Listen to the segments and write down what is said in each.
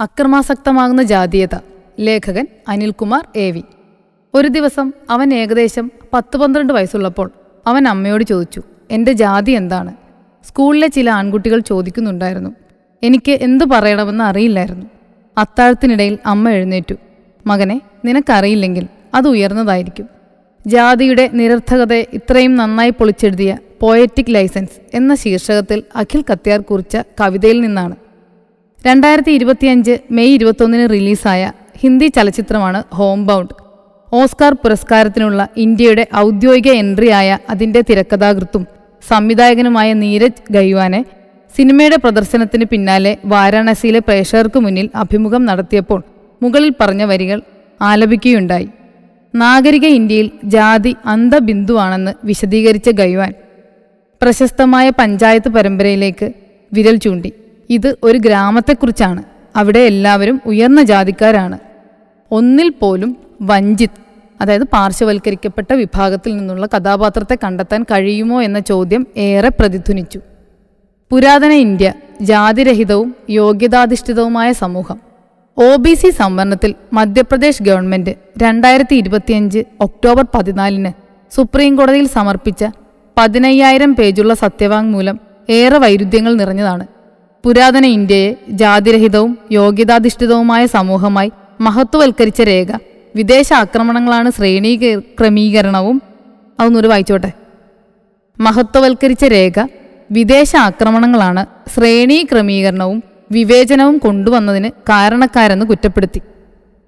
അക്രമാസക്തമാകുന്ന ജാതീയത. ലേഖകൻ Anilkumar A V. ഒരു ദിവസം അവൻ ഏകദേശം പത്ത് പന്ത്രണ്ട് വയസ്സുള്ളപ്പോൾ അവൻ അമ്മയോട് ചോദിച്ചു എന്റെ ജാതി എന്താണ്? സ്കൂളിലെ ചില ആൺകുട്ടികൾ ചോദിക്കുന്നുണ്ടായിരുന്നു എനിക്ക് എന്തു പറയണമെന്ന് അറിയില്ലായിരുന്നു. അത്താഴത്തിനിടയിൽ അമ്മ എഴുന്നേറ്റു മകനെ നിനക്കറിയില്ലെങ്കിൽ അത് ഉയർന്നതായിരിക്കും. ജാതിയുടെ നിരർത്ഥകതയെ ഇത്രയും നന്നായി പൊളിച്ചെഴുതിയ പോയറ്റിക് ലൈസൻസ് എന്ന ശീർഷകത്തിൽ അഖിൽ കത്തിയാർ കുറിച്ച കവിതയിൽ നിന്നാണ്. രണ്ടായിരത്തി ഇരുപത്തിയഞ്ച് മെയ് ഇരുപത്തൊന്നിന് റിലീസായ ഹിന്ദി ചലച്ചിത്രമാണ് ഹോം ബൗണ്ട് ഓസ്കാർ പുരസ്കാരത്തിനുള്ള ഇന്ത്യയുടെ ഔദ്യോഗിക എൻട്രിയായ അതിന്റെ തിരക്കഥാകൃത്തും സംവിധായകനുമായ നീരജ് ഗൈവാനെ സിനിമയുടെ പ്രദർശനത്തിന് പിന്നാലെ വാരാണസിയിലെ പ്രേക്ഷകർക്ക് മുന്നിൽ അഭിമുഖം നടത്തിയപ്പോൾ മുകളിൽ പറഞ്ഞ വരികൾ ആലപിക്കുകയുണ്ടായി. നാഗരിക ഇന്ത്യയിൽ ജാതി അന്ധബിന്ദുവാണെന്ന് വിശദീകരിച്ച ഗൈവാൻ പ്രശസ്തമായ പഞ്ചായത്ത് പരമ്പരയിലേക്ക് വിരൽ ചൂണ്ടി. ഇത് ഒരു ഗ്രാമത്തെക്കുറിച്ചാണ്. അവിടെ എല്ലാവരും ഉയർന്ന ജാതിക്കാരാണ്. ഒന്നിൽ പോലും വഞ്ചിത് അതായത് പാർശ്വവൽക്കരിക്കപ്പെട്ട വിഭാഗത്തിൽ നിന്നുള്ള കഥാപാത്രത്തെ കണ്ടെത്താൻ കഴിയുമോ എന്ന ചോദ്യം ഏറെ പ്രതിധ്വനിച്ചു. പുരാതന ഇന്ത്യ ജാതിരഹിതവും യോഗ്യതാധിഷ്ഠിതവുമായ സമൂഹം. ഒ ബി സി സംവരണത്തിൽ മധ്യപ്രദേശ് ഗവൺമെന്റ് രണ്ടായിരത്തി ഇരുപത്തിയഞ്ച് ഒക്ടോബർ പതിനാലിന് സുപ്രീം കോടതിയിൽ സമർപ്പിച്ച പതിനയ്യായിരം പേജുള്ള സത്യവാങ്മൂലം ഏറെ വൈരുദ്ധ്യങ്ങൾ നിറഞ്ഞതാണ്. പുരാതന ഇന്ത്യയെ ജാതിരഹിതവും യോഗ്യതാധിഷ്ഠിതവുമായ സമൂഹമായി മഹത്വവൽക്കരിച്ച രേഖ. വിദേശ ആക്രമണങ്ങളാണ് ശ്രേണീ ക്രമീകരണവും. അതൊന്നൊരു വായിച്ചോട്ടെ. മഹത്വവൽക്കരിച്ച രേഖ വിദേശ ആക്രമണങ്ങളാണ് ശ്രേണീ ക്രമീകരണവും വിവേചനവും കൊണ്ടുവന്നതിന് കാരണക്കാരെന്ന് കുറ്റപ്പെടുത്തി.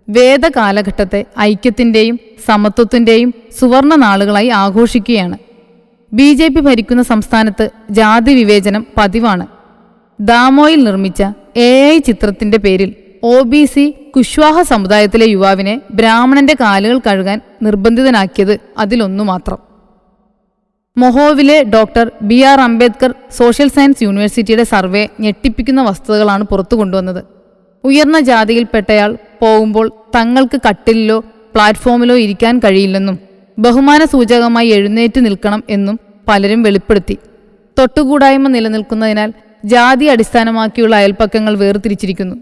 വേദകാലഘട്ടത്തെ ഐക്യത്തിന്റെയും സമത്വത്തിന്റെയും സുവർണ നാളുകളായി ആഘോഷിക്കുകയാണ്. ബി ഭരിക്കുന്ന സംസ്ഥാനത്ത് ജാതി വിവേചനം പതിവാണ്. ദാമോയിൽ നിർമ്മിച്ച എ ഐ ചിത്രത്തിന്റെ പേരിൽ ഒ ബി സി കുശ്വാഹ സമുദായത്തിലെ യുവാവിനെ ബ്രാഹ്മണന്റെ കാലുകൾ കഴുകാൻ നിർബന്ധിതനാക്കിയത് അതിലൊന്നു മാത്രം. മൊഹോവിലെ doctor B R Ambedkar social science യൂണിവേഴ്സിറ്റിയുടെ സർവേ ഞെട്ടിപ്പിക്കുന്ന വസ്തുതകളാണ് പുറത്തു കൊണ്ടുവന്നത്. ഉയർന്ന ജാതിയിൽപ്പെട്ടയാൾ പോകുമ്പോൾ തങ്ങൾക്ക് കട്ടിലിലോ പ്ലാറ്റ്ഫോമിലോ ഇരിക്കാൻ കഴിയില്ലെന്നും ബഹുമാന സൂചകമായി എഴുന്നേറ്റ് നിൽക്കണം എന്നും പലരും വെളിപ്പെടുത്തി. തൊട്ടുകൂടായ്മ നിലനിൽക്കുന്നതിനാൽ ജാതി അടിസ്ഥാനമാക്കിയുള്ള അയൽപ്പക്കങ്ങൾ വേർതിരിച്ചിരിക്കുന്നു.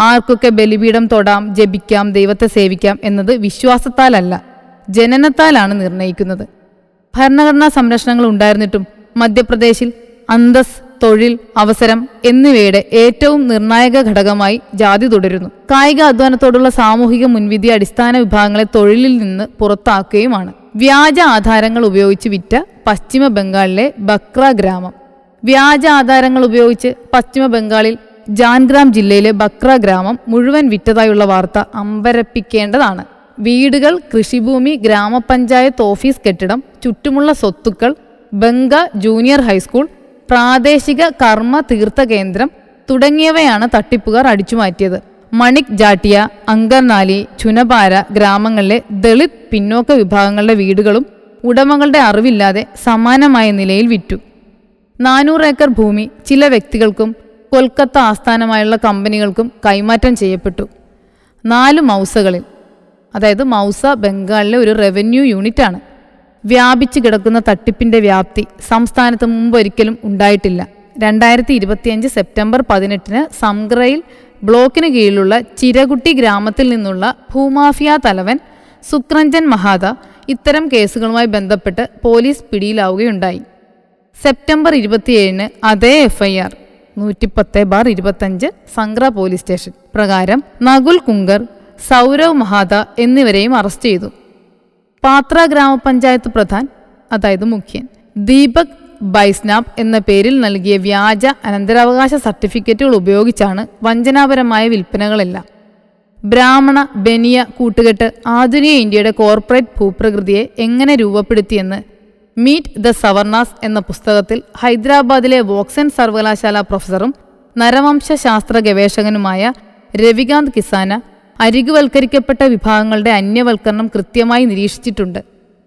ആർക്കൊക്കെ ബലിപീഠം തൊടാം ജപിക്കാം ദൈവത്തെ സേവിക്കാം എന്നത് വിശ്വാസത്താലല്ല ജനനത്താലാണ് നിർണയിക്കുന്നത്. ഭരണഘടനാ സംരക്ഷണങ്ങൾ ഉണ്ടായിരുന്നിട്ടും മധ്യപ്രദേശിൽ അന്തസ് തൊഴിൽ അവസരം എന്നിവയുടെ ഏറ്റവും നിർണായക ഘടകമായി ജാതി തുടരുന്നു. കായിക അധ്വാനത്തോടുള്ള സാമൂഹിക മുൻവിധി അടിസ്ഥാന വിഭാഗങ്ങളെ തൊഴിലിൽ നിന്ന് പുറത്താക്കുകയുമാണ്. വ്യാജ ആധാരങ്ങൾ ഉപയോഗിച്ച് വിറ്റ പശ്ചിമ ബംഗാളിലെ ബക്ര ഗ്രാമം. വ്യാജ ആധാരങ്ങൾ ഉപയോഗിച്ച് പശ്ചിമ ബംഗാളിൽ ജാൻഗ്രാം ജില്ലയിലെ ബക്ര ഗ്രാമം മുഴുവൻ വിറ്റതായുള്ള വാർത്ത അമ്പരപ്പിക്കേണ്ടതാണ്. വീടുകൾ കൃഷിഭൂമി ഗ്രാമപഞ്ചായത്ത് ഓഫീസ് കെട്ടിടം ചുറ്റുമുള്ള സ്വത്തുക്കൾ ബംഗ ജൂനിയർ ഹൈസ്കൂൾ പ്രാദേശിക കർമ്മ തീർത്ഥ കേന്ദ്രം തുടങ്ങിയവയാണ് തട്ടിപ്പുകാർ അടിച്ചുമാറ്റിയത്. മണിക് ജാട്ടിയ അങ്കർനാലി ചുനപാര ഗ്രാമങ്ങളിലെ ദളിത് പിന്നോക്ക വിഭാഗങ്ങളുടെ വീടുകളും ഉടമകളുടെ അറിവില്ലാതെ സമാനമായ നിലയിൽ വിറ്റു. നാനൂറ് ഏക്കർ ഭൂമി ചില വ്യക്തികൾക്കും കൊൽക്കത്ത ആസ്ഥാനമായുള്ള കമ്പനികൾക്കും കൈമാറ്റം ചെയ്യപ്പെട്ടു. നാല് മൗസകളിൽ അതായത് മൗസ ബംഗാളിലെ ഒരു റവന്യൂ യൂണിറ്റാണ്. വ്യാപിച്ചു കിടക്കുന്ന തട്ടിപ്പിന്റെ വ്യാപ്തി സംസ്ഥാനത്ത് മുമ്പൊരിക്കലും ഉണ്ടായിട്ടില്ല. രണ്ടായിരത്തി ഇരുപത്തിയഞ്ച് സെപ്റ്റംബർ പതിനെട്ടിന് സംഗ്രയിൽ ബ്ലോക്കിന് കീഴിലുള്ള ചിരകുട്ടി ഗ്രാമത്തിൽ നിന്നുള്ള ഭൂമാഫിയ തലവൻ സുക്രഞ്ജൻ മഹാദ ഇത്തരം കേസുകളുമായി ബന്ധപ്പെട്ട് പോലീസ് പിടിയിലാവുകയുണ്ടായി. സെപ്റ്റംബർ ഇരുപത്തിയേഴിന് അതേ എഫ്ഐആർ നൂറ്റിപ്പത്ത് ബാർ ഇരുപത്തഞ്ച് സംഗ്ര പോലീസ് സ്റ്റേഷൻ പ്രകാരം നകുൽ കുങ്കർ സൗരവ് മഹാദ എന്നിവരെയും അറസ്റ്റ് ചെയ്തു. പാത്ര ഗ്രാമപഞ്ചായത്ത് പ്രധാൻ അതായത് മുഖ്യൻ ദീപക് ബൈസ്നാബ് എന്ന പേരിൽ നൽകിയ വ്യാജ അനന്തരാവകാശ സർട്ടിഫിക്കറ്റുകൾ ഉപയോഗിച്ചാണ് വഞ്ചനാപരമായ വിൽപ്പനകളെല്ലാം. ബ്രാഹ്മണ ബനിയ കൂട്ടുകെട്ട് ആധുനിക ഇന്ത്യയുടെ കോർപ്പറേറ്റ് ഭൂപ്രകൃതിയെ എങ്ങനെ രൂപപ്പെടുത്തിയെന്ന് മീറ്റ് ദ സവർണാസ് എന്ന പുസ്തകത്തിൽ ഹൈദരാബാദിലെ വോക്സൻ സർവകലാശാല പ്രൊഫസറും നരവംശ ശാസ്ത്ര ഗവേഷകനുമായ രവികാന്ത് കിസാന അരികുവൽക്കരിക്കപ്പെട്ട വിഭാഗങ്ങളുടെ അന്യവൽക്കരണം കൃത്യമായി നിരീക്ഷിച്ചിട്ടുണ്ട്.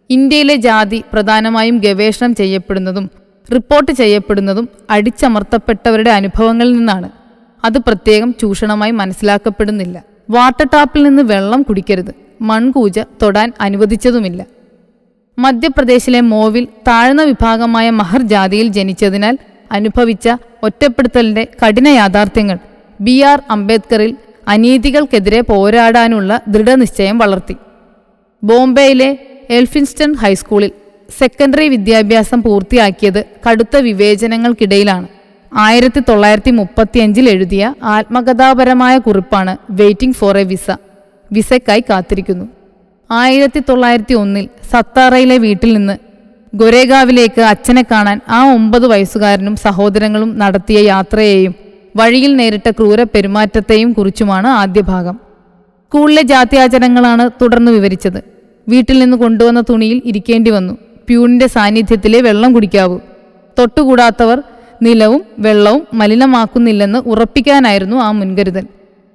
ഇന്ത്യയിലെ ജാതി പ്രധാനമായും ഗവേഷണം ചെയ്യപ്പെടുന്നതും റിപ്പോർട്ട് ചെയ്യപ്പെടുന്നതും അടിച്ചമർത്തപ്പെട്ടവരുടെ അനുഭവങ്ങളിൽ നിന്നാണ്. അത് പ്രത്യേകം ചൂഷണമായി മനസ്സിലാക്കപ്പെടുന്നില്ല. വാട്ടർ ടാപ്പിൽ നിന്ന് വെള്ളം കുടിക്കരുത്. മൺകൂജ തൊടാൻ അനുവദിച്ചതുമില്ല. മധ്യപ്രദേശിലെ മോവിൽ താഴ്ന്ന വിഭാഗമായ മഹർ ജാതിയിൽ ജനിച്ചതിനാൽ അനുഭവിച്ച ഒറ്റപ്പെടുത്തലിന്റെ കഠിന യാഥാർത്ഥ്യങ്ങൾ ബി ആർ അംബേദ്കറിൽ അനീതികൾക്കെതിരെ പോരാടാനുള്ള ദൃഢനിശ്ചയം വളർത്തി. ബോംബെയിലെ എൽഫിൻസ്റ്റൺ ഹൈസ്കൂളിൽ സെക്കൻഡറി വിദ്യാഭ്യാസം പൂർത്തിയാക്കിയത് കടുത്ത വിവേചനങ്ങൾക്കിടയിലാണ്. ആയിരത്തി തൊള്ളായിരത്തി മുപ്പത്തിയഞ്ചിൽ എഴുതിയ ആത്മകഥാപരമായ കുറിപ്പാണ് വെയിറ്റിംഗ് ഫോർ എ വിസ. വിസയ്ക്കായി കാത്തിരിക്കുന്നു. ആയിരത്തി തൊള്ളായിരത്തി ഒന്നിൽ സത്താറയിലെ വീട്ടിൽ നിന്ന് ഗൊരേഗാവിലേക്ക് അച്ഛനെ കാണാൻ ആ ഒമ്പത് വയസ്സുകാരനും സഹോദരങ്ങളും നടത്തിയ യാത്രയെയും വഴിയിൽ നേരിട്ട ക്രൂര പെരുമാറ്റത്തെയും കുറിച്ചുമാണ് ആദ്യ ഭാഗം സ്കൂളിലെ ജാത്യാചരണങ്ങളാണ് തുടർന്ന് വിവരിച്ചത്. വീട്ടിൽ നിന്ന് കൊണ്ടുവന്ന തുണിയിൽ ഇരിക്കേണ്ടി വന്നു പ്യൂണിന്റെ സാന്നിധ്യത്തിലെ വെള്ളം കുടിക്കാവൂ. തൊട്ടുകൂടാത്തവർ നിലവും വെള്ളവും മലിനമാക്കുന്നില്ലെന്ന് ഉറപ്പിക്കാനായിരുന്നു ആ മുൻകരുതൽ.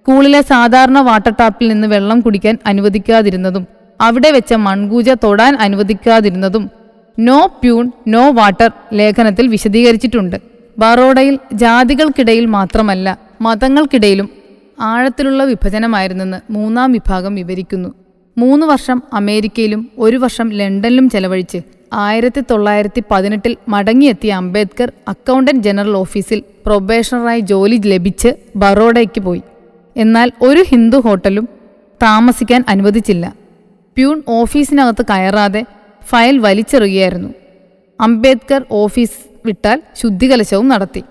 സ്കൂളിലെ സാധാരണ വാട്ടർ ടാപ്പിൽ നിന്ന് വെള്ളം കുടിക്കാൻ അനുവദിക്കാതിരുന്നതും അവിടെ വെച്ച മൺകൂജ തൊടാൻ അനുവദിക്കാതിരുന്നതും നോ പ്യൂൺ നോ വാട്ടർ ലേഖനത്തിൽ വിശദീകരിച്ചിട്ടുണ്ട്. ബറോഡയിൽ ജാതികൾക്കിടയിൽ മാത്രമല്ല മതങ്ങൾക്കിടയിലും ആഴത്തിലുള്ള വിഭജനമായിരുന്നെന്ന് മൂന്നാം വിഭാഗം വിവരിക്കുന്നു. മൂന്ന് വർഷം അമേരിക്കയിലും ഒരു വർഷം ലണ്ടനിലും ചെലവഴിച്ച് ആയിരത്തി തൊള്ളായിരത്തി പതിനെട്ടിൽ മടങ്ങിയെത്തിയ അംബേദ്കർ അക്കൗണ്ടന്റ് ജനറൽ ഓഫീസിൽ പ്രൊബേഷണറായി ജോലി ലഭിച്ച് ബറോഡയ്ക്ക് പോയി. എന്നാൽ ഒരു ഹിന്ദു ഹോട്ടലും താമസിക്കാൻ അനുവദിച്ചില്ല. പ്യൂൺ ഓഫീസിനകത്ത് കയറാതെ ഫയൽ വലിച്ചെറിയുകയായിരുന്നു. അംബേദ്കർ ഓഫീസ് വിട്ടാൽ ശുദ്ധികലശവും നടത്തി.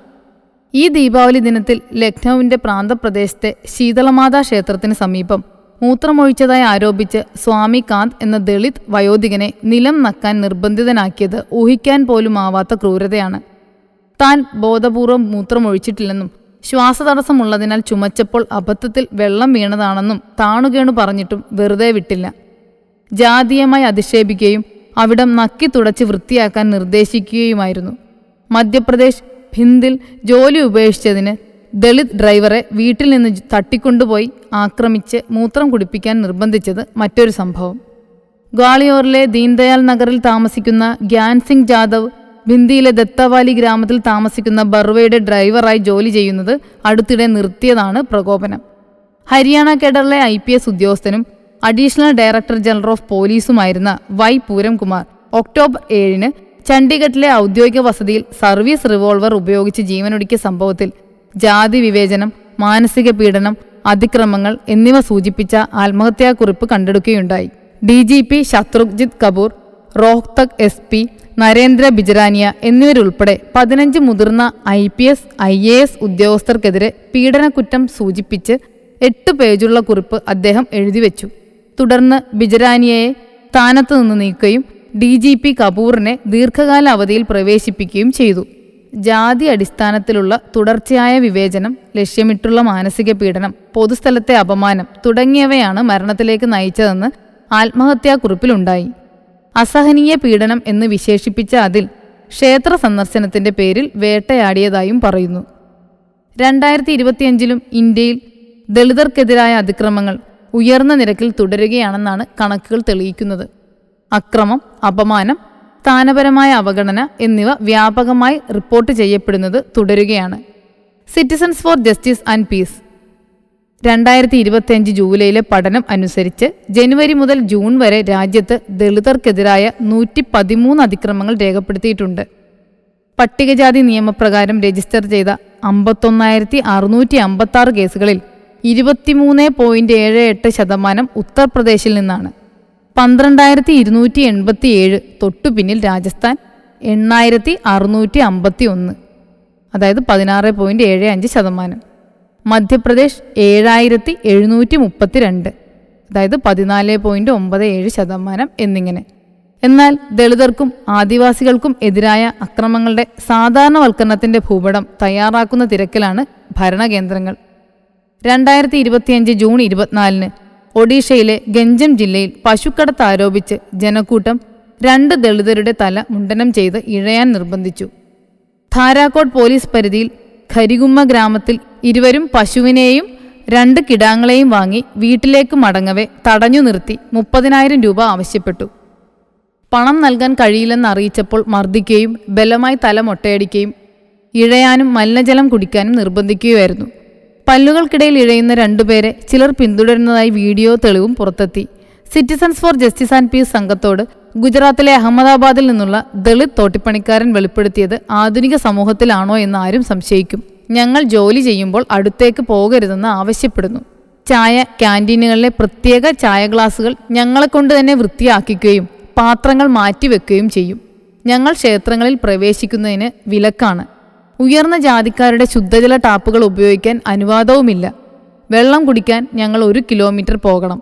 ഈ ദീപാവലി ദിനത്തിൽ ലക്നൌവിന്റെ പ്രാന്തപ്രദേശത്തെ ശീതളമാതാ ക്ഷേത്രത്തിന് സമീപം മൂത്രമൊഴിച്ചതായി ആരോപിച്ച് സ്വാമി കാന്ത് എന്ന ദളിത് വയോധികനെ നിലം നക്കാൻ നിർബന്ധിതനാക്കിയത് ഊഹിക്കാൻ പോലുമാവാത്ത ക്രൂരതയാണ്. താൻ ബോധപൂർവം മൂത്രമൊഴിച്ചിട്ടില്ലെന്നും ശ്വാസതടസ്സമുള്ളതിനാൽ ചുമച്ചപ്പോൾ അബദ്ധത്തിൽ വെള്ളം വീണതാണെന്നും താണുകേണു പറഞ്ഞിട്ടും വെറുതെ വിട്ടില്ല. ജാതീയമായി അധിക്ഷേപിക്കുകയും അവിടം നക്കി തുടച്ച് വൃത്തിയാക്കാൻ നിർദ്ദേശിക്കുകയുമായിരുന്നു. മധ്യപ്രദേശ് ഭിന്ദിൽ ജോലി ഉപേക്ഷിച്ചതിന് ദളിത് ഡ്രൈവറെ വീട്ടിൽ നിന്ന് തട്ടിക്കൊണ്ടുപോയി ആക്രമിച്ച് മൂത്രം കുടിപ്പിക്കാൻ നിർബന്ധിച്ചത് മറ്റൊരു സംഭവം. ഗ്വാളിയോറിലെ ദീൻദയാൽ നഗറിൽ താമസിക്കുന്ന ഗ്യാൻ സിംഗ് ജാദവ് ഭിന്ദിയിലെ ദത്തവാലി ഗ്രാമത്തിൽ താമസിക്കുന്ന ബർവയുടെ ഡ്രൈവറായി ജോലി ചെയ്യുന്നത് അടുത്തിടെ നിർത്തിയതാണ് പ്രകോപനം. Haryana cadre I P S ഉദ്യോഗസ്ഥനും അഡീഷണൽ ഡയറക്ടർ ജനറൽ ഓഫ് പോലീസുമായിരുന്ന വൈ പൂരംകുമാർ ഒക്ടോബർ ഏഴിന് ചണ്ഡീഗഡിലെ ഔദ്യോഗിക വസതിയിൽ സർവീസ് റിവോൾവർ ഉപയോഗിച്ച് ജീവനൊടുക്കിയ സംഭവത്തിൽ ജാതി വിവേചനം മാനസിക പീഡനം അതിക്രമങ്ങൾ എന്നിവ സൂചിപ്പിച്ച ആത്മഹത്യാക്കുറിപ്പ് കണ്ടെടുക്കുകയുണ്ടായി. D G P Shatrujit Kapoor Rohtak S P Narendra Bijarniya എന്നിവരുൾപ്പെടെ പതിനഞ്ച് മുതിർന്ന I P S I A S ഉദ്യോഗസ്ഥർക്കെതിരെ പീഡനക്കുറ്റം സൂചിപ്പിച്ച് എട്ട് പേജുള്ള കുറിപ്പ് അദ്ദേഹം എഴുതിവെച്ചു. തുടർന്ന് ബിജരാനിയയെ സ്ഥാനത്ത് നിന്ന് നീക്കുകയും ഡി ജി പി കപൂറിനെ ദീർഘകാല അവധിയിൽ പ്രവേശിപ്പിക്കുകയും ചെയ്തു. ജാതി അടിസ്ഥാനത്തിലുള്ള തുടർച്ചയായ വിവേചനം ലക്ഷ്യമിട്ടുള്ള മാനസിക പീഡനം പൊതുസ്ഥലത്തെ അപമാനം തുടങ്ങിയവയാണ് മരണത്തിലേക്ക് നയിച്ചതെന്ന് ആത്മഹത്യാക്കുറിപ്പിലുണ്ടായി. അസഹനീയ പീഡനം എന്ന് വിശേഷിപ്പിച്ച അതിൽ ക്ഷേത്ര സന്ദർശനത്തിന്റെ പേരിൽ വേട്ടയാടിയതായും പറയുന്നു. രണ്ടായിരത്തി ഇരുപത്തിയഞ്ചിലും ഇന്ത്യയിൽ ദളിതർക്കെതിരായ അതിക്രമങ്ങൾ ഉയർന്ന നിരക്കിൽ തുടരുകയാണെന്നാണ് കണക്കുകൾ തെളിയിക്കുന്നത്. അക്രമം അപമാനം സ്ഥാനപരമായ അവഗണന എന്നിവ വ്യാപകമായി റിപ്പോർട്ട് ചെയ്യപ്പെടുന്നത് തുടരുകയാണ്. Citizens for justice and peace രണ്ടായിരത്തി ഇരുപത്തിയഞ്ച് ജൂലൈയിലെ പഠനം അനുസരിച്ച് ജനുവരി മുതൽ ജൂൺ വരെ രാജ്യത്ത് ദളിതർക്കെതിരായ നൂറ്റി പതിമൂന്ന് അതിക്രമങ്ങൾ രേഖപ്പെടുത്തിയിട്ടുണ്ട്. പട്ടികജാതി നിയമപ്രകാരം രജിസ്റ്റർ ചെയ്ത അമ്പത്തൊന്നായിരത്തി അറുന്നൂറ്റി അമ്പത്തി ആറ് കേസുകളിൽ ഇരുപത്തിമൂന്ന് പോയിന്റ് ഏഴ് എട്ട് ശതമാനം ഉത്തർപ്രദേശിൽ നിന്നാണ്. പന്ത്രണ്ടായിരത്തി ഇരുന്നൂറ്റി എൺപത്തി ഏഴ് തൊട്ടുപിന്നിൽ രാജസ്ഥാൻ എണ്ണായിരത്തി അറുന്നൂറ്റി അമ്പത്തി ഒന്ന് അതായത് പതിനാറ് പോയിന്റ് ഏഴ് അഞ്ച് ശതമാനം. മധ്യപ്രദേശ് ഏഴായിരത്തി എഴുന്നൂറ്റി മുപ്പത്തി രണ്ട് അതായത് പതിനാല് പോയിന്റ് ഒമ്പത് ഏഴ് ശതമാനം എന്നിങ്ങനെ. എന്നാൽ ദളിതർക്കും ആദിവാസികൾക്കും എതിരായ അക്രമങ്ങളുടെ സാധാരണവൽക്കരണത്തിന്റെ ഭൂപടം തയ്യാറാക്കുന്ന തിരക്കിലാണ് ഭരണകേന്ദ്രങ്ങൾ. രണ്ടായിരത്തി ഇരുപത്തിയഞ്ച് ജൂൺ ഇരുപത്തിനാലിന് ഒഡീഷയിലെ ഗഞ്ചം ജില്ലയിൽ പശുക്കടത്ത് ആരോപിച്ച് ജനക്കൂട്ടം രണ്ട് ദളിതരുടെ തല മുണ്ടനം ചെയ്ത് ഇഴയാൻ നിർബന്ധിച്ചു. ധാരാക്കോട്ട് പോലീസ് പരിധിയിൽ ഖരികുമ്മ ഗ്രാമത്തിൽ ഇരുവരും പശുവിനെയും രണ്ട് കിടാങ്ങളെയും വാങ്ങി വീട്ടിലേക്ക് മടങ്ങവെ തടഞ്ഞു നിർത്തി മുപ്പതിനായിരം രൂപ ആവശ്യപ്പെട്ടു. പണം നൽകാൻ കഴിയില്ലെന്ന് അറിയിച്ചപ്പോൾ മർദ്ദിക്കുകയും ബലമായി തല മൊട്ടയടിക്കുകയും ഇഴയാനും മലിനജലം കുടിക്കാനും നിർബന്ധിക്കുകയായിരുന്നു. പല്ലുകൾക്കിടയിൽ ഇഴയുന്ന രണ്ടുപേരെ ചിലർ പിന്തുടരുന്നതായി വീഡിയോ തെളിവും പുറത്തെത്തി. Citizens for justice and peace സംഘത്തോട് ഗുജറാത്തിലെ അഹമ്മദാബാദിൽ നിന്നുള്ള ദളിത് തോട്ടിപ്പണിക്കാരൻ വെളിപ്പെടുത്തിയത് ആധുനിക സമൂഹത്തിലാണോ എന്ന് ആരും സംശയിക്കും. ഞങ്ങൾ ജോലി ചെയ്യുമ്പോൾ അടുത്തേക്ക് പോകരുതെന്ന് ആവശ്യപ്പെടുന്നു. ചായ ക്യാന്റീനുകളിലെ പ്രത്യേക ചായ ഗ്ലാസുകൾ ഞങ്ങളെക്കൊണ്ട് തന്നെ വൃത്തിയാക്കിക്കുകയും പാത്രങ്ങൾ മാറ്റിവെക്കുകയും ചെയ്യും. ഞങ്ങൾ ക്ഷേത്രങ്ങളിൽ പ്രവേശിക്കുന്നതിന് വിലക്കാണ്. ഉയർന്ന ജാതിക്കാരുടെ ശുദ്ധജല ടാപ്പുകൾ ഉപയോഗിക്കാൻ അനുവാദവുമില്ല. വെള്ളം കുടിക്കാൻ ഞങ്ങൾ ഒരു കിലോമീറ്റർ പോകണം.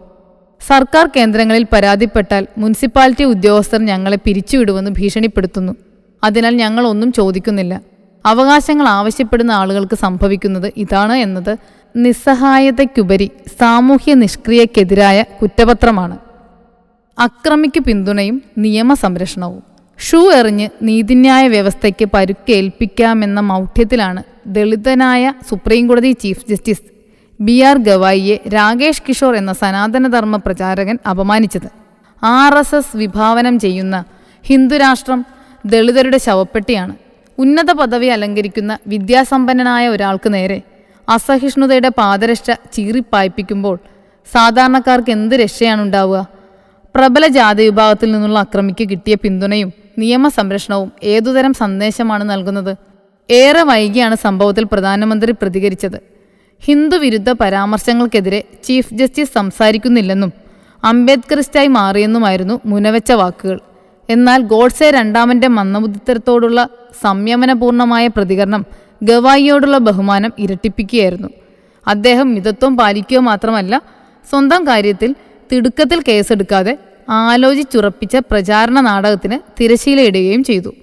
സർക്കാർ കേന്ദ്രങ്ങളിൽ പരാതിപ്പെട്ടാൽ മുനിസിപ്പാലിറ്റി ഉദ്യോഗസ്ഥർ ഞങ്ങളെ പിരിച്ചുവിടുമെന്ന് ഭീഷണിപ്പെടുത്തുന്നു. അതിനാൽ ഞങ്ങൾ ഒന്നും ചോദിക്കുന്നില്ല. അവകാശങ്ങൾ ആവശ്യപ്പെടുന്ന ആളുകൾക്ക് സംഭവിക്കുന്നത് ഇതാണ് എന്നത് നിസ്സഹായതയ്ക്കുപരി സാമൂഹ്യ നിഷ്ക്രിയക്കെതിരായ കുറ്റപത്രമാണ്. അക്രമിക്ക് പിന്തുണയും നിയമസംരക്ഷണവും. ഷൂ എറിഞ്ഞ് നീതിന്യായ വ്യവസ്ഥയ്ക്ക് പരുക്കേൽപ്പിക്കാമെന്ന മൗഢ്യത്തിലാണ് ദളിതനായ സുപ്രീംകോടതി ചീഫ് ജസ്റ്റിസ് ബി ആർ ഗവായിയെ രാകേഷ് കിഷോർ എന്ന സനാതനധർമ്മ പ്രചാരകൻ അപമാനിച്ചത്. ആർ എസ് എസ് വിഭാവനം ചെയ്യുന്ന ഹിന്ദുരാഷ്ട്രം ദളിതരുടെ ശവപ്പെട്ടിയാണ്. ഉന്നത പദവി അലങ്കരിക്കുന്ന വിദ്യാസമ്പന്നനായ ഒരാൾക്ക് നേരെ അസഹിഷ്ണുതയുടെ പാദരക്ഷ ചീറിപ്പായിപ്പിക്കുമ്പോൾ സാധാരണക്കാർക്ക് എന്ത് രക്ഷയാണുണ്ടാവുക? പ്രബല ജാതി വിഭാഗത്തിൽ നിന്നുള്ള അക്രമിക്ക് കിട്ടിയ പിന്തുണയും നിയമസംരക്ഷണവും ഏതുതരം സന്ദേശമാണ് നൽകുന്നത്? ഏറെ വൈകിയാണ് സംഭവത്തിൽ പ്രധാനമന്ത്രി പ്രതികരിച്ചത്. ഹിന്ദുവിരുദ്ധ പരാമർശങ്ങൾക്കെതിരെ ചീഫ് ജസ്റ്റിസ് സംസാരിക്കുന്നില്ലെന്നും അംബേദ്കറിസ്റ്റായി മാറിയെന്നുമായിരുന്നു മുനവെച്ച വാക്കുകൾ. എന്നാൽ ഗോഡ്സെ രണ്ടാമന്റെ മന്ദബുദ്ധിത്തരത്തോടുള്ള സംയമനപൂർണമായ പ്രതികരണം ഗവായിയോടുള്ള ബഹുമാനം ഇരട്ടിപ്പിക്കുകയായിരുന്നു. അദ്ദേഹം മിതത്വം പാലിക്കുക മാത്രമല്ല സ്വന്തം കാര്യത്തിൽ തിടുക്കത്തിൽ കേസെടുക്കാതെ ആലോചിച്ചുറപ്പിച്ച പ്രചാരണ നാടകത്തിന് തിരശീലയിടുകയും ചെയ്തു.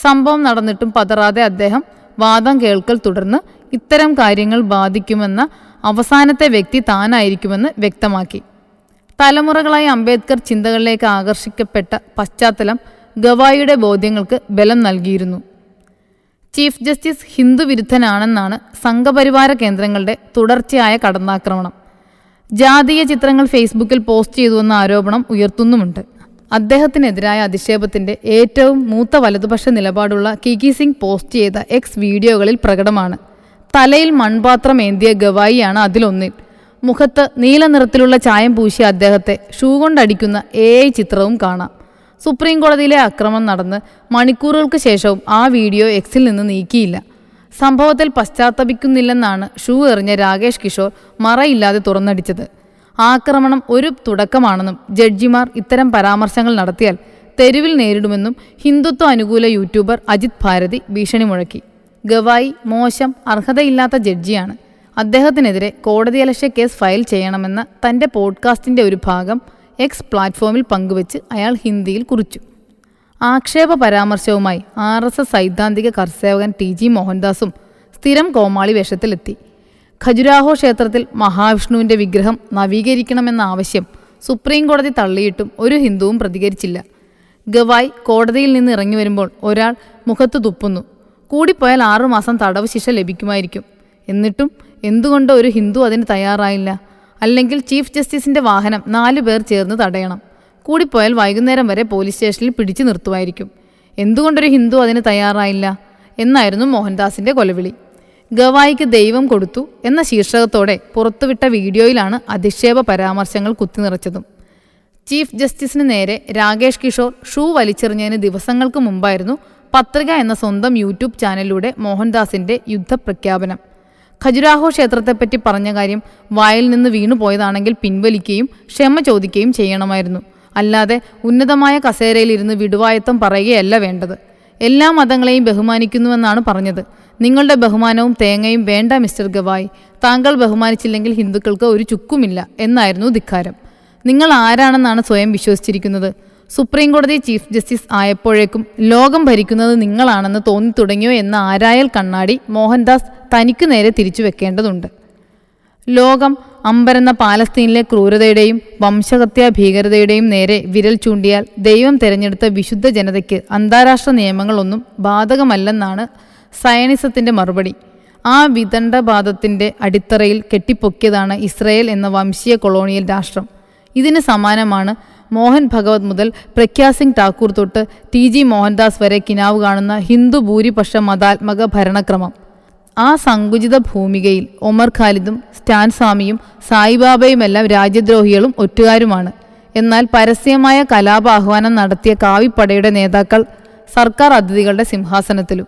സംഭവം നടന്നിട്ടും പതറാതെ അദ്ദേഹം വാദം കേൾക്കൽ തുടർന്ന് ഇത്തരം കാര്യങ്ങൾ ബാധിക്കുമെന്ന അവസാനത്തെ വ്യക്തി താനായിരിക്കുമെന്ന് വ്യക്തമാക്കി. തലമുറകളായി അംബേദ്കർ ചിന്തകളിലേക്ക് ആകർഷിക്കപ്പെട്ട പശ്ചാത്തലം ഗവായിയുടെ ബോധ്യങ്ങൾക്ക് ബലം നൽകിയിരുന്നു. ചീഫ് ജസ്റ്റിസ് ഹിന്ദു വിരുദ്ധനാണെന്നാണ് സംഘപരിവാര കേന്ദ്രങ്ങളുടെ തുടർച്ചയായ കടന്നാക്രമണം. ജാതീയ ചിത്രങ്ങൾ ഫേസ്ബുക്കിൽ പോസ്റ്റ് ചെയ്തുവെന്ന ആരോപണം ഉയർത്തുന്നുമുണ്ട്. അദ്ദേഹത്തിനെതിരായ അധിക്ഷേപത്തിന്റെ ഏറ്റവും മൂത്ത വലതുപക്ഷ നിലപാടുള്ള കിക്കി സിംഗ് പോസ്റ്റ് ചെയ്ത എക്സ് വീഡിയോകളിൽ പ്രകടമാണ്. തലയിൽ മൺപാത്രം ഏന്തിയ ഗവായിയാണ് അതിലൊന്നിൽ. മുഖത്ത് നീല നിറത്തിലുള്ള ചായം പൂശിയ അദ്ദേഹത്തെ ഷൂ കൊണ്ടടിക്കുന്ന എ ഐ ചിത്രവും കാണാം. സുപ്രീം കോടതിയിലെ അക്രമം നടന്ന് മണിക്കൂറുകൾക്ക് ശേഷവും ആ വീഡിയോ എക്സിൽ നിന്ന് നീക്കിയില്ല. സംഭവത്തിൽ പശ്ചാത്തപിക്കുന്നില്ലെന്നാണ് ഷൂ എറിഞ്ഞ രാകേഷ് കിഷോർ മറയില്ലാതെ തുറന്നടിച്ചത്. ആക്രമണം ഒരു തുടക്കമാണെന്നും ജഡ്ജിമാർ ഇത്തരം പരാമർശങ്ങൾ നടത്തിയാൽ തെരുവിൽ നേരിടുമെന്നും ഹിന്ദുത്വ അനുകൂല യൂട്യൂബർ അജിത് ഭാരതി ഭീഷണി മുഴക്കി. ഗവായി മോശം അർഹതയില്ലാത്ത ജഡ്ജിയാണ്. അദ്ദേഹത്തിനെതിരെ കോടതിയലക്ഷ്യ കേസ് ഫയൽ ചെയ്യണമെന്ന തന്റെ പോഡ്കാസ്റ്റിന്റെ ഒരു ഭാഗം എക്സ് പ്ലാറ്റ്ഫോമിൽ പങ്കുവച്ച് അയാൾ ഹിന്ദിയിൽ കുറിച്ചു. ആക്ഷേപ പരാമർശവുമായി ആർ എസ് എസ് സൈദ്ധാന്തിക കർസേവകൻ ടി ജി മോഹൻദാസും സ്ഥിരം കോമാളി വേഷത്തിലെത്തി. ഖജുരാഹോ ക്ഷേത്രത്തിൽ മഹാവിഷ്ണുവിന്റെ വിഗ്രഹം നവീകരിക്കണമെന്ന ആവശ്യം സുപ്രീം കോടതി തള്ളിയിട്ടും ഒരു ഹിന്ദുവും പ്രതികരിച്ചില്ല. ഗവായ് കോടതിയിൽ നിന്ന് ഇറങ്ങി വരുമ്പോൾ ഒരാൾ മുഖത്ത് തുപ്പുന്നു. കൂടിപ്പോയാൽ ആറുമാസം തടവ് ശിക്ഷ ലഭിക്കുമായിരിക്കും. എന്നിട്ടും എന്തുകൊണ്ടോ ഒരു ഹിന്ദു അതിന് തയ്യാറായില്ല. അല്ലെങ്കിൽ ചീഫ് ജസ്റ്റിസിന്റെ വാഹനം നാലു പേർ ചേർന്ന് തടയണം. കൂടിപ്പോയാൽ വൈകുന്നേരം വരെ പോലീസ് സ്റ്റേഷനിൽ പിടിച്ചു നിർത്തുമായിരിക്കും. എന്തുകൊണ്ടൊരു ഹിന്ദു അതിന് തയ്യാറായില്ല? എന്നായിരുന്നു മോഹൻദാസിന്റെ കൊലവിളി. ഗവായിക്ക് ദൈവം കൊടുത്തു എന്ന ശീർഷകത്തോടെ പുറത്തുവിട്ട വീഡിയോയിലാണ് അധിക്ഷേപ പരാമർശങ്ങൾ കുത്തിനിറച്ചതും ചീഫ് ജസ്റ്റിസിന് നേരെ രാകേഷ് കിഷോർ ഷൂ വലിച്ചെറിഞ്ഞതിന് ദിവസങ്ങൾക്ക് മുമ്പായിരുന്നു പത്രിക എന്ന സ്വന്തം യൂട്യൂബ് ചാനലിലൂടെ മോഹൻദാസിന്റെ യുദ്ധപ്രഖ്യാപനം. ഖജുരാഹോ ക്ഷേത്രത്തെപ്പറ്റി പറഞ്ഞ കാര്യം വായിൽ നിന്ന് വീണുപോയതാണെങ്കിൽ പിൻവലിക്കുകയും ക്ഷമ ചോദിക്കുകയും ചെയ്യണമായിരുന്നു. അല്ലാതെ ഉന്നതമായ കസേരയിൽ കസേരയിലിരുന്ന് വിടുവായത്വം പറയുകയല്ല വേണ്ടത്. എല്ലാ മതങ്ങളെയും ബഹുമാനിക്കുന്നുവെന്നാണ് പറഞ്ഞത്. നിങ്ങളുടെ ബഹുമാനവും തേങ്ങയും വേണ്ട മിസ്റ്റർ ഗവായ്. താങ്കൾ ബഹുമാനിച്ചില്ലെങ്കിൽ ഹിന്ദുക്കൾക്ക് ഒരു ചുക്കുമില്ല എന്നായിരുന്നു ധിക്കാരം. നിങ്ങൾ ആരാണെന്നാണ് സ്വയം വിശ്വസിച്ചിരിക്കുന്നത്? സുപ്രീം കോടതി ചീഫ് ജസ്റ്റിസ് ആയപ്പോഴേക്കും ലോകം ഭരിക്കുന്നത് നിങ്ങളാണെന്ന് തോന്നി തുടങ്ങിയോ എന്ന ആരായൽ കണ്ണാടി മോഹൻദാസ് തനിക്കു നേരെ തിരിച്ചു വെക്കേണ്ടതുണ്ട്. ലോകം അമ്പരന്ന പാലസ്തീനിലെ ക്രൂരതയുടെയും വംശഹത്യാ ഭീകരതയുടെയും നേരെ വിരൽ ചൂണ്ടിയാൽ ദൈവം തിരഞ്ഞെടുത്ത വിശുദ്ധ ജനതയ്ക്ക് അന്താരാഷ്ട്ര നിയമങ്ങളൊന്നും ബാധകമല്ലെന്നാണ് സയനിസത്തിന്റെ മറുപടി. ആ വിദണ്ഡവാദത്തിന്റെ അടിത്തറയിൽ കെട്ടിപ്പൊക്കിയതാണ് ഇസ്രയേൽ എന്ന വംശീയ കൊളോണിയൽ രാഷ്ട്രം. ഇതിന് സമാനമാണ് മോഹൻ ഭഗവത് മുതൽ പ്രഖ്യാ സിംഗ് തൊട്ട് ടി ജി മോഹൻദാസ് വരെ കിനാവ് കാണുന്ന ഹിന്ദു ഭൂരിപക്ഷ മതാത്മക ഭരണക്രമം. ആ സങ്കുചിത ഭൂമികയിൽ ഒമർ ഖാലിദും സ്റ്റാൻ സ്വാമിയും സായിബാബയുമെല്ലാം രാജ്യദ്രോഹികളും ഒറ്റുകാരുമാണ്. എന്നാൽ പരസ്യമായ കലാപ ആഹ്വാനം നടത്തിയ കാവിപ്പടയുടെ നേതാക്കൾ സർക്കാർ അതിഥികളുടെ സിംഹാസനത്തിലും.